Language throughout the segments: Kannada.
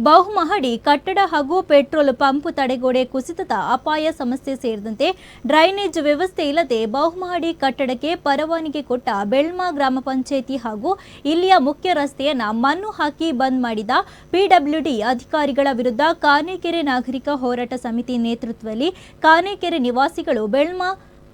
ಬಹುಮಹಡಿ ಕಟ್ಟಡ ಹಾಗೂ ಪೆಟ್ರೋಲ್ ಪಂಪ್ ತಡೆಗೋಡೆ ಕುಸಿತದ ಅಪಾಯ ಸಮಸ್ಯೆ ಸೇರಿದಂತೆ ಡ್ರೈನೇಜ್ ವ್ಯವಸ್ಥೆ ಇಲ್ಲದೆ ಬಹುಮಹಡಿ ಕಟ್ಟಡಕ್ಕೆ ಪರವಾನಗಿ ಕೊಟ್ಟ ಬೆಳ್ಮಾ ಗ್ರಾಮ ಪಂಚಾಯಿತಿ ಹಾಗೂ ಇಲ್ಲಿಯ ಮುಖ್ಯ ರಸ್ತೆಯನ್ನು ಮಣ್ಣು ಹಾಕಿ ಬಂದ್ ಮಾಡಿದ ಪಿಡಬ್ಲ್ಯೂಡಿ ಅಧಿಕಾರಿಗಳ ವಿರುದ್ಧ ಕಾನೇಕೆರೆ ನಾಗರಿಕ ಹೋರಾಟ ಸಮಿತಿ ನೇತೃತ್ವದಲ್ಲಿ ಕಾನೇಕೆರೆ ನಿವಾಸಿಗಳು ಬೆಳ್ಮಾ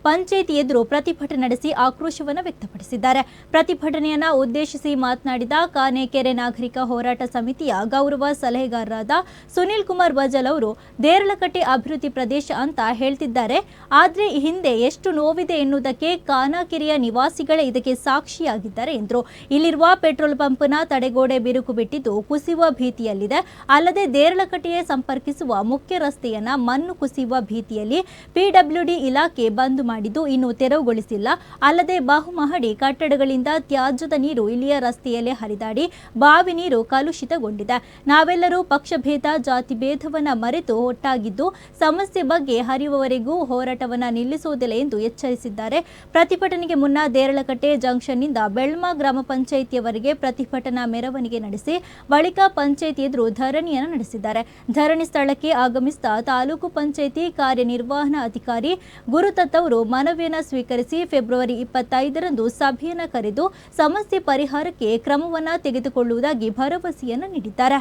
ಪಂಚಾಯಿತಿ ಎದುರು ಪ್ರತಿಭಟನೆ ನಡೆಸಿ ಆಕ್ರೋಶವನ್ನು ವ್ಯಕ್ತಪಡಿಸಿದ್ದಾರೆ. ಪ್ರತಿಭಟನೆಯನ್ನ ಉದ್ದೇಶಿಸಿ ಮಾತನಾಡಿದ ಕಾನೇಕೆರೆ ನಾಗರಿಕ ಹೋರಾಟ ಸಮಿತಿಯ ಗೌರವ ಸಲಹೆಗಾರರಾದ ಸುನೀಲ್ ಕುಮಾರ್ ಬಜಲ್ ಅವರು, ದೇರಳಕಟ್ಟೆ ಅಭಿವೃದ್ಧಿ ಪ್ರದೇಶ ಅಂತ ಹೇಳ್ತಿದ್ದಾರೆ. ಆದರೆ ಹಿಂದೆ ಎಷ್ಟು ನೋವಿದೆ ಎನ್ನುವುದಕ್ಕೆ ಕಾನಾಕೆರೆಯ ನಿವಾಸಿಗಳೇ ಇದಕ್ಕೆ ಸಾಕ್ಷಿಯಾಗಿದ್ದಾರೆ ಎಂದರು. ಇಲ್ಲಿರುವ ಪೆಟ್ರೋಲ್ ಪಂಪ್ನ ತಡೆಗೋಡೆ ಬಿರುಕು ಬಿಟ್ಟಿದ್ದು ಕುಸಿಯುವ ಭೀತಿಯಲ್ಲಿದೆ. ಅಲ್ಲದೆ ದೇರಳಕಟ್ಟೆಯೇ ಸಂಪರ್ಕಿಸುವ ಮುಖ್ಯ ರಸ್ತೆಯನ್ನ ಮಣ್ಣು ಕುಸಿಯುವ ಭೀತಿಯಲ್ಲಿ ಪಿಡಬ್ಲ್ಯೂಡಿ ಇಲಾಖೆ ಬಂದ್ ಮಾಡಿದ್ದು ಇನ್ನು ತೆರವುಗೊಳಿಸಿಲ್ಲ. ಅಲ್ಲದೆ ಬಹುಮಹಡಿ ಕಟ್ಟಡಗಳಿಂದ ತ್ಯಾಜ್ಯದ ನೀರು ಇಲ್ಲಿಯ ರಸ್ತೆಯಲ್ಲೇ ಹರಿದಾಡಿ ಬಾವಿ ನೀರು ಕಲುಷಿತಗೊಂಡಿದೆ. ನಾವೆಲ್ಲರೂ ಪಕ್ಷಭೇದ, ಜಾತಿ ಭೇದವನ್ನ ಮರೆತು ಒಟ್ಟಾಗಿದ್ದು ಸಮಸ್ಯೆ ಬಗ್ಗೆ ಹರಿಯುವವರೆಗೂ ಹೋರಾಟವನ್ನ ನಿಲ್ಲಿಸುವುದಿಲ್ಲ ಎಂದು ಎಚ್ಚರಿಸಿದ್ದಾರೆ. ಪ್ರತಿಭಟನೆಗೆ ಮುನ್ನ ದೇರಳಕಟ್ಟೆ ಜಂಕ್ಷನ್ನಿಂದ ಬೆಳ್ಮ ಗ್ರಾಮ ಪಂಚಾಯಿತಿಯವರೆಗೆ ಪ್ರತಿಭಟನಾ ಮೆರವಣಿಗೆ ನಡೆಸಿ ಬಳಿಕ ಪಂಚಾಯಿತಿ ಎದುರು ಧರಣಿಯನ್ನು ನಡೆಸಿದ್ದಾರೆ. ಧರಣಿ ಸ್ಥಳಕ್ಕೆ ಆಗಮಿಸಿದ ತಾಲೂಕು ಪಂಚಾಯಿತಿ ಕಾರ್ಯನಿರ್ವಹಣಾ ಅಧಿಕಾರಿ ಗುರುದತ್ ಅವರು ಮನವಿಯನ್ನು ಸ್ವೀಕರಿಸಿ ಫೆಬ್ರವರಿ ಇಪ್ಪತ್ತೈದರಂದು ಸಭೆಯನ್ನು ಕರೆದು ಸಮಸ್ಯೆ ಪರಿಹಾರಕ್ಕೆ ಕ್ರಮವನ್ನು ತೆಗೆದುಕೊಳ್ಳುವುದಾಗಿ ಭರವಸೆಯನ್ನು ನೀಡಿದ್ದಾರೆ.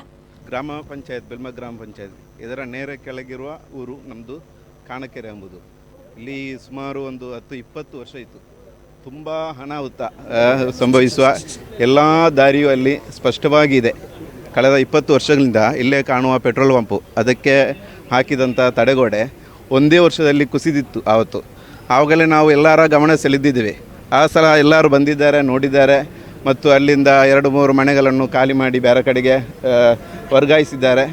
ಗ್ರಾಮ ಪಂಚಾಯತ್ ಬೆಲ್ಮ ಗ್ರಾಮ ಪಂಚಾಯತ್ ಇದರ ನೇರ ಕೆಳಗಿರುವ ಊರು ನಮ್ಮದು ಕಾಣಕೆರೆ ಎಂಬುದು. ಇಲ್ಲಿ ಸುಮಾರು ಒಂದು ಹತ್ತು, ಇಪ್ಪತ್ತು ವರ್ಷ ಇತ್ತು ತುಂಬ ಅನಾಹುತ ಸಂಭವಿಸುವ ಎಲ್ಲ ದಾರಿಯೂ ಅಲ್ಲಿ ಸ್ಪಷ್ಟವಾಗಿದೆ. ಕಳೆದ ಇಪ್ಪತ್ತು ವರ್ಷಗಳಿಂದ ಇಲ್ಲೇ ಕಾಣುವ ಪೆಟ್ರೋಲ್ ಪಂಪು. ಅದಕ್ಕೆ ಹಾಕಿದಂಥ ತಡೆಗೋಡೆ ಒಂದೇ ವರ್ಷದಲ್ಲಿ ಕುಸಿದಿತ್ತು ಆವತ್ತು. ಆವಾಗಲೇ ನಾವು ಎಲ್ಲರ ಗಮನ ಸೆಳೆದಿದ್ದೇವೆ. ಆ ಸಲ ಎಲ್ಲರೂ ಬಂದಿದ್ದಾರೆ, ನೋಡಿದ್ದಾರೆ ಮತ್ತು ಅಲ್ಲಿಂದ ಎರಡು ಮೂರು ಮನೆಗಳನ್ನು ಖಾಲಿ ಮಾಡಿ ಬೇರೆ ಕಡೆಗೆ ವರ್ಗಾಯಿಸಿದ್ದಾರೆ.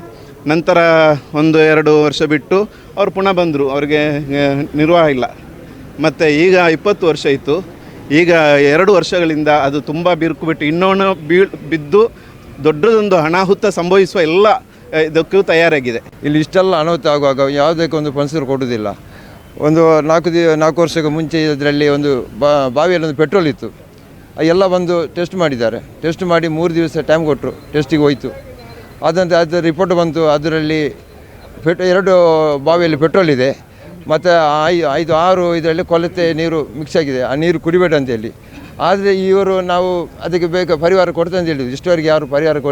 ನಂತರ ಒಂದು ಎರಡು ವರ್ಷ ಬಿಟ್ಟು ಅವರು ಪುನಃ ಬಂದರು, ಅವರಿಗೆ ನಿರ್ವಾಹ ಇಲ್ಲ. ಮತ್ತು ಈಗ ಇಪ್ಪತ್ತು ವರ್ಷ ಇತ್ತು ಈಗ ಎರಡು ವರ್ಷಗಳಿಂದ ಅದು ತುಂಬ ಬಿರುಕು ಬಿಟ್ಟು ಇನ್ನೊಂದು ಬೀಳ್ ಬಿದ್ದು ದೊಡ್ಡದೊಂದು ಅನಾಹುತ ಸಂಭವಿಸುವ ಎಲ್ಲ ಇದಕ್ಕೂ ತಯಾರಾಗಿದೆ. ಇಲ್ಲಿ ಇಷ್ಟೆಲ್ಲ ಅನಾಹುತ ಆಗುವಾಗ ಯಾವುದಕ್ಕೆ ಒಂದು ಪನ್ಸರ್ ಕೊಡೋದಿಲ್ಲ ಒಂದು ನಾಲ್ಕು ದಿ ನಾಲ್ಕು ವರ್ಷಕ್ಕೆ ಮುಂಚೆ ಇದರಲ್ಲಿ ಒಂದು ಬಾವಿಯಲ್ಲಿ ಒಂದು ಪೆಟ್ರೋಲ್ ಇತ್ತು. ಎಲ್ಲ ಬಂದು ಟೆಸ್ಟ್ ಮಾಡಿದ್ದಾರೆ. ಟೆಸ್ಟ್ ಮಾಡಿ ಮೂರು ದಿವಸ ಟೈಮ್ ಕೊಟ್ಟರು ಟೆಸ್ಟಿಗೆ ಹೋಯಿತು. ಅದಂತೆ ಅದರ ರಿಪೋರ್ಟ್ ಬಂತು. ಅದರಲ್ಲಿ ಪೆಟ್ ಎರಡು ಬಾವಿಯಲ್ಲಿ ಪೆಟ್ರೋಲ್ ಇದೆ. ಮತ್ತು ಐ ಐದು ಆರು ಇದರಲ್ಲಿ ಕೊಲತೆ ನೀರು ಮಿಕ್ಸ್ ಆಗಿದೆ. ಆ ನೀರು ಕುಡಿಬೇಡ ಅಂತೇಳಿ ಆದರೆ ಇವರು ನಾವು ಅದಕ್ಕೆ ಬೇಗ ಪರಿಹಾರ ಕೊಡ್ತಂತ ಹೇಳಿದ್ವಿ ಇಷ್ಟವರೆಗೆ ಯಾರು ಪರಿಹಾರ ಕೊಡಿ